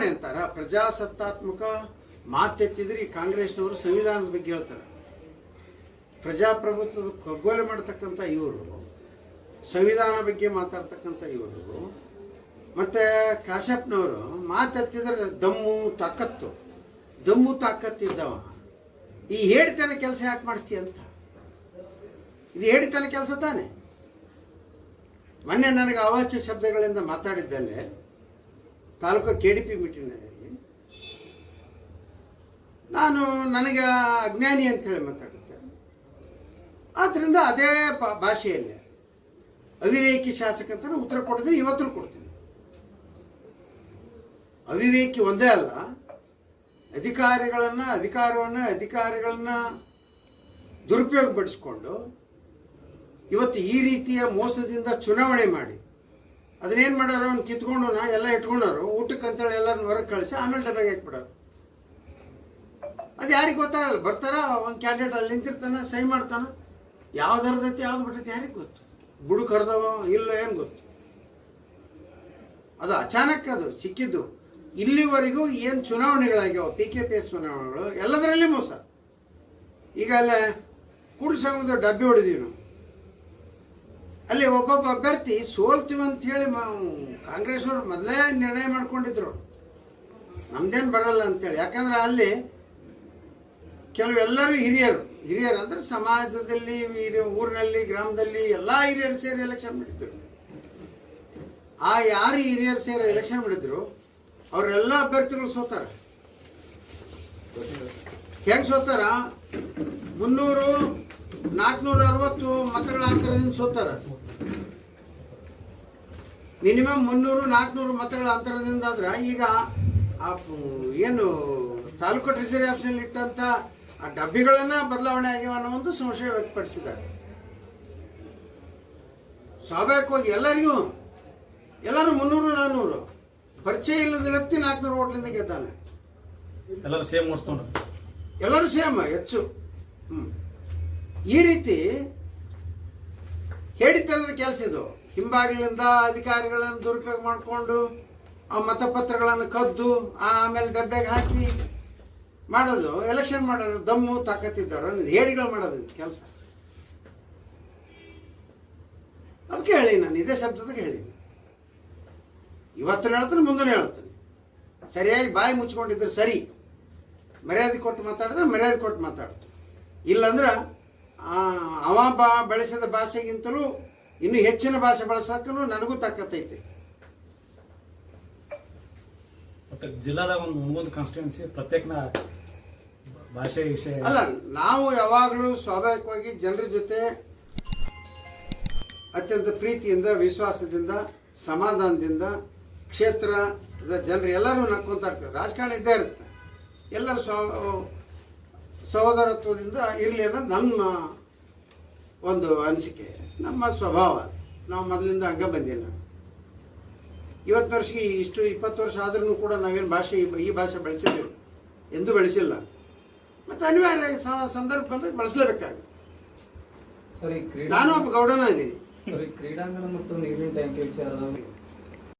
ಅಂತಾರ, ಪ್ರಜಾಸತ್ತಾತ್ಮಕ ಮಾತೆತ್ತಿದ್ರೆ ಕಾಂಗ್ರೆಸ್ನವರು ಸಂವಿಧಾನದ ಬಗ್ಗೆ ಹೇಳ್ತಾರೆ. ಪ್ರಜಾಪ್ರಭುತ್ವದ ಕಗ್ಗೊಲೆ ಮಾಡ್ತಕ್ಕಂಥ ಇವರು, ಸಂವಿಧಾನ ಬಗ್ಗೆ ಮಾತಾಡ್ತಕ್ಕಂಥ ಇವರು, ಮತ್ತೆ ಕಾಶಪ್ನವರು ಮಾತೆತ್ತಿದ್ರೆ ದಮ್ಮು, ತಾಕತ್ತು, ದಮ್ಮು ತಾಕತ್ತಿದ್ದವ ಈ ಹೇಳಿತನ ಕೆಲಸ ಯಾಕೆ ಮಾಡಿಸ್ತೀಯ ಅಂತ? ಇದು ಹೇಳಿತನ ಕೆಲಸ ತಾನೆ. ಮೊನ್ನೆ ನನಗೆ ಅವಾಚ್ಯ ಶಬ್ದಗಳಿಂದ ಮಾತಾಡಿದ್ದಲ್ಲೇ ತಾಲೂಕು ಕೆ ಡಿ ಪಿ ಮೀಟಿಂಗ್ನಲ್ಲಿ ನಾನು ನನಗೆ ಅಜ್ಞಾನಿ ಅಂತ ಹೇಳಿ ಮಾತಾಡುತ್ತೆ. ಆದ್ದರಿಂದ ಅದೇ ಭಾಷೆಯಲ್ಲಿ ಅವಿವೇಕಿ ಶಾಸಕ ಅಂತ ಉತ್ತರ ಕೊಡಿದ್ರೆ ಇವತ್ತು ಕೊಡ್ತೀನಿ. ಅವಿವೇಕಿ ಒಂದೇ ಅಲ್ಲ, ಅಧಿಕಾರಿಗಳನ್ನ, ಅಧಿಕಾರವನ್ನ, ಅಧಿಕಾರಿಗಳನ್ನ ದುರುಪಯೋಗಪಡಿಸಿಕೊಂಡು ಇವತ್ತು ಈ ರೀತಿಯ ಮೋಸದಿಂದ ಚುನಾವಣೆ ಮಾಡಿ ಅದನ್ನೇನು ಮಾಡೋರು ಅವ್ನು ಕಿತ್ಕೊಂಡು ಎಲ್ಲ ಇಟ್ಕೊಂಡವ್ರು. ಊಟಕ್ಕೆ ಅಂತೇಳಿ ಎಲ್ಲರನ್ನ ಹೊರಗೆ ಕಳಿಸಿ, ಆಮೇಲೆ ಡಬ್ಬೆಗೆ ಹಾಕ್ಬಿಡೋರು. ಅದು ಯಾರಿಗೆ ಗೊತ್ತಾಗಲ್ಲ. ಬರ್ತಾರ, ಒಂದು ಕ್ಯಾಂಡಿಡೇಟ್ ಅಲ್ಲಿ ನಿಂತಿರ್ತಾನೆ, ಸಹಿ ಮಾಡ್ತಾನೆ. ಯಾವ್ದು ಹರಿದೈತಿ ಯಾವ್ದು ಬಿಟ್ಟೈತಿ ಯಾರಿಗೆ ಗೊತ್ತು? ಬುಡುಕ್ ಹರಿದವ, ಇಲ್ಲ ಏನು ಗೊತ್ತು? ಅದು ಅಚಾನಕ್ ಅದು, ಸಿಕ್ಕಿದ್ದು. ಇಲ್ಲಿವರೆಗೂ ಏನು ಚುನಾವಣೆಗಳಾಗ್ಯಾವ? ಪಿ ಕೆ ಪಿ ಎಸ್ ಚುನಾವಣೆಗಳು, ಎಲ್ಲದರಲ್ಲಿ ಮೋಸ. ಈಗ ಅಲ್ಲೇ ಕೂಡಲ ಸಂಘದ ಡಬ್ಬಿ ಹೊಡೆದೀವಿ ನಾವು ಅಲ್ಲಿ ಒಬ್ಬೊಬ್ಬ ಅಭ್ಯರ್ಥಿ ಸೋಲ್ತೀವಿ ಅಂತ ಹೇಳಿ ಕಾಂಗ್ರೆಸ್ನವ್ರು ಮೊದಲೇ ನಿರ್ಣಯ ಮಾಡ್ಕೊಂಡಿದ್ರು. ನಮ್ದೇನು ಬರಲ್ಲ ಅಂತೇಳಿ. ಯಾಕಂದ್ರೆ ಅಲ್ಲಿ ಕೆಲವೆಲ್ಲರೂ ಹಿರಿಯರು. ಹಿರಿಯರು ಅಂದ್ರೆ ಸಮಾಜದಲ್ಲಿ ಊರಿನಲ್ಲಿ, ಗ್ರಾಮದಲ್ಲಿ ಎಲ್ಲ ಹಿರಿಯರು ಸೇರಿ ಎಲೆಕ್ಷನ್ ಮಾಡಿದ್ರು. ಆ ಯಾರು ಹಿರಿಯರು ಸೇರಿ ಎಲೆಕ್ಷನ್ ಮಾಡಿದ್ರು, ಅವರೆಲ್ಲ ಅಭ್ಯರ್ಥಿಗಳು ಸೋತಾರ. ಹೆಂಗ್ ಸೋತಾರ? ಮುನ್ನೂರು ನಾಲ್ಕುನೂರ ಅರವತ್ತು ಮತಗಳ ಅಂತರದಿಂದ ಸೋತಾರ. ಮಿನಿಮಮ್ ಮುನ್ನೂರು ನಾಲ್ಕುನೂರು ಮತಗಳ ಅಂತರದಿಂದ ಆದ್ರೆ ಈಗ ಆ ಏನು ತಾಲೂಕು ಟ್ರೆಜರಿ ಆಫೀಸಲ್ಲಿ ಇಟ್ಟಂತ ಆ ಡಬ್ಬಿಗಳನ್ನ ಬದಲಾವಣೆ ಆಗಿವೆ ಅನ್ನೋ ಒಂದು ಸಂಶಯ ವ್ಯಕ್ತಪಡಿಸಿದ್ದಾರೆ. ಸ್ವಾಭಾವಿಕವಾಗಿ ಎಲ್ಲರಿಗೂ ಎಲ್ಲರೂ ಮುನ್ನೂರು ನಾನ್ನೂರು ಪರಿಚಯ ಇಲ್ಲದ ವ್ಯಕ್ತಿ ನಾಲ್ಕುನೂರು ಓಟ್ಲಿಂದ ಗೆದ್ದಾನೆ. ಎಲ್ಲರೂ ಸೇಮ್ ಓಡಿಸ್ಕೊಂಡು ಎಲ್ಲರೂ ಸೇಮ್ ಹೆಚ್ಚು. ಈ ರೀತಿ ಹೇಳಿತನದ ಕೆಲಸ ಇದು. ಹಿಂಬಾಗಿಲಿಂದ ಅಧಿಕಾರಿಗಳನ್ನು ದುರುಪಯೋಗ ಮಾಡಿಕೊಂಡು ಆ ಮತಪತ್ರಗಳನ್ನು ಕದ್ದು ಆಮೇಲೆ ಡಬ್ಬೆಗೆ ಹಾಕಿ ಮಾಡೋದು ಎಲೆಕ್ಷನ್ ಮಾಡೋರು ದಮ್ಮು, ತಾಕತ್ತಿದ್ದವರು ಹೇಡಿಗಳು ಮಾಡೋದು ಕೆಲಸ. ಅದಕ್ಕೆ ಹೇಳಿ ನಾನು, ಇದೇ ಶಬ್ದದಾಗ ಹೇಳಿ. ಇವತ್ತು ಹೇಳ್ತಾನೆ ಮುಂದೆ ಹೇಳ್ತಾನೆ. ಸರಿಯಾಗಿ ಬಾಯಿ ಮುಚ್ಕೊಂಡಿದ್ರೆ ಸರಿ. ಮರ್ಯಾದೆ ಕೊಟ್ಟು ಮಾತಾಡಿದ್ರೆ ಮರ್ಯಾದೆ ಕೊಟ್ಟು ಮಾತಾಡ್ತು ಇಲ್ಲಂದ್ರೆ ಅವ ಬಾ, ಬಳಸಿದ ಭಾಷೆಗಿಂತಲೂ ಇನ್ನೂ ಹೆಚ್ಚಿನ ಭಾಷೆ ಬಳಸಕ್ಕೂ ನನಗೂ ತಕ್ಕತ್ತೈತಿ ಜಿಲ್ಲಾದಾಗ ಒಂದು ಮೂರು ಕಾನ್ಸ್ಟಿಟ್ಯೂನ್ಸಿ ಪ್ರತ್ಯೇಕ ಭಾಷೆ ವಿಷಯ. ಅಲ್ಲ ನಾವು ಯಾವಾಗಲೂ ಸ್ವಾಭಾವಿಕವಾಗಿ ಜನರ ಜೊತೆ ಅತ್ಯಂತ ಪ್ರೀತಿಯಿಂದ ವಿಶ್ವಾಸದಿಂದ ಸಮಾಧಾನದಿಂದ ಕ್ಷೇತ್ರದ ಜನರು ಎಲ್ಲರೂ ನಕ್ಕೊಂತ ರಾಜಕಾರಣ ಇದ್ದೇ ಇರುತ್ತೆ. ಎಲ್ಲರೂ ಸ್ವ ಸಹೋದರತ್ವದಿಂದ ಇರಲಿ ಅನ್ನೋದು ನಮ್ಮ ಒಂದು ಅನಿಸಿಕೆ. ನಮ್ಮ ಸ್ವಭಾವ. ನಾವು ಮೊದಲಿಂದ ಹಂಗೆ ಬಂದಿಲ್ಲ. ಇವತ್ತು ವರ್ಷಕ್ಕೆ ಇಷ್ಟು ಇಪ್ಪತ್ತು ವರ್ಷ ಆದ್ರೂ ಕೂಡ ನಾವೇನು ಭಾಷೆ ಈ- ಭಾಷೆ ಬೆಳೆಸಿದ್ವಿ ಎಂದೂ ಬೆಳೆಸಿಲ್ಲ. ಮತ್ತು ಅನಿವಾರ್ಯ ಸಂದರ್ಭ ಬಂದಾಗ ಬಳಸಲೇಬೇಕಾಗುತ್ತೆ. ಸರಿ ನಾನು ಒಬ್ಬ ಗೌಡನ ಇದ್ದೀನಿ ಸರಿ ಕ್ರೀಡಾಂಗಣ ಮತ್ತು ನೀರಿನ ಟ್ಯಾಂಕ್ ವಿಚಾರದಾಗ